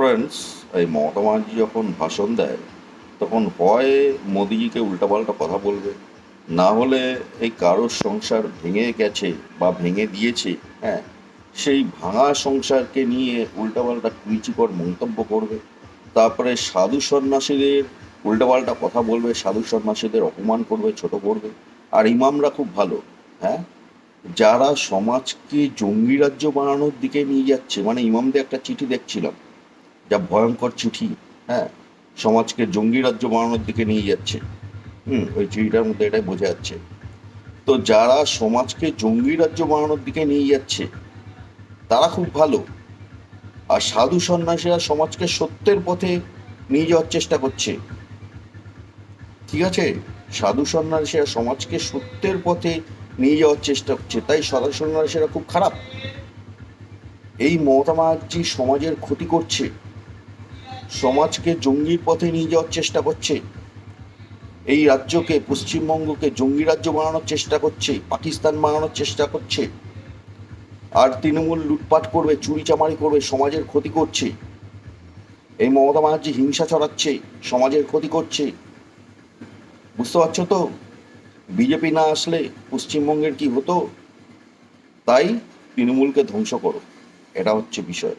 Friends এই মমতা ব্যানার্জি যখন ভাষণ দেয়, তখন হয় মোদিজিকে উল্টাপাল্টা কথা বলবে। না হলে এই কারোর সংসার ভেঙে গেছে বা ভেঙে দিয়েছে হ্যাঁ সেই ভাঙা সংসারকে নিয়ে উল্টাপাল্টা কুইচিকর মন্তব্য করবে। তারপরে সাধু সন্ন্যাসীদের উল্টাপাল্টা কথা বলবে, সাধু সন্ন্যাসীদের অপমান করবে, ছোট করবে। আর ইমামরা খুব ভালো হ্যাঁ যারা সমাজকে জঙ্গি রাজ্য বানানোর দিকে নিয়ে যাচ্ছে মানে ইমামদের একটা চিঠি দেখছিলাম যা ভয়ঙ্কর চিঠি হ্যাঁ? সমাজকে জঙ্গি রাজ্য বানানোর দিকে নিয়ে যাচ্ছে। হুম, ওই চিঠিটার মধ্যে এটাই বোঝা যাচ্ছে। তো যারা সমাজকে জঙ্গি রাজ্য বানানোর দিকে নিয়ে যাচ্ছে, তারা খুব ভালো। আর সাধু সন্ন্যাসীরা সমাজকে সত্যের পথে নিয়ে যাওয়ার চেষ্টা করছে। ঠিক আছে? সাধু সন্ন্যাসীরা সমাজকে সত্যের পথে নিয়ে যাওয়ার চেষ্টা করছে, তাই সাধু সন্ন্যাসীরা খুব খারাপ। এই মমতা সমাজের ক্ষতি করছে। সমাজকে জঙ্গির পথে নিয়ে যাওয়ার চেষ্টা করছে। এই রাজ্যকে, পশ্চিমবঙ্গকে জঙ্গি রাজ্য বানানোর চেষ্টা করছে, পাকিস্তান বানানোর চেষ্টা করছে। আর তৃণমূল লুটপাট করবে চুরি চামারি করবে, সমাজের ক্ষতি করছে। এই মমতা ব্যানার্জি হিংসা ছড়াচ্ছে, সমাজের ক্ষতি করছে। বুঝতে পারছ তো? বিজেপি না আসলে পশ্চিমবঙ্গের কি হতো? তাই তৃণমূলকে ধ্বংস করো। এটা হচ্ছে বিষয়।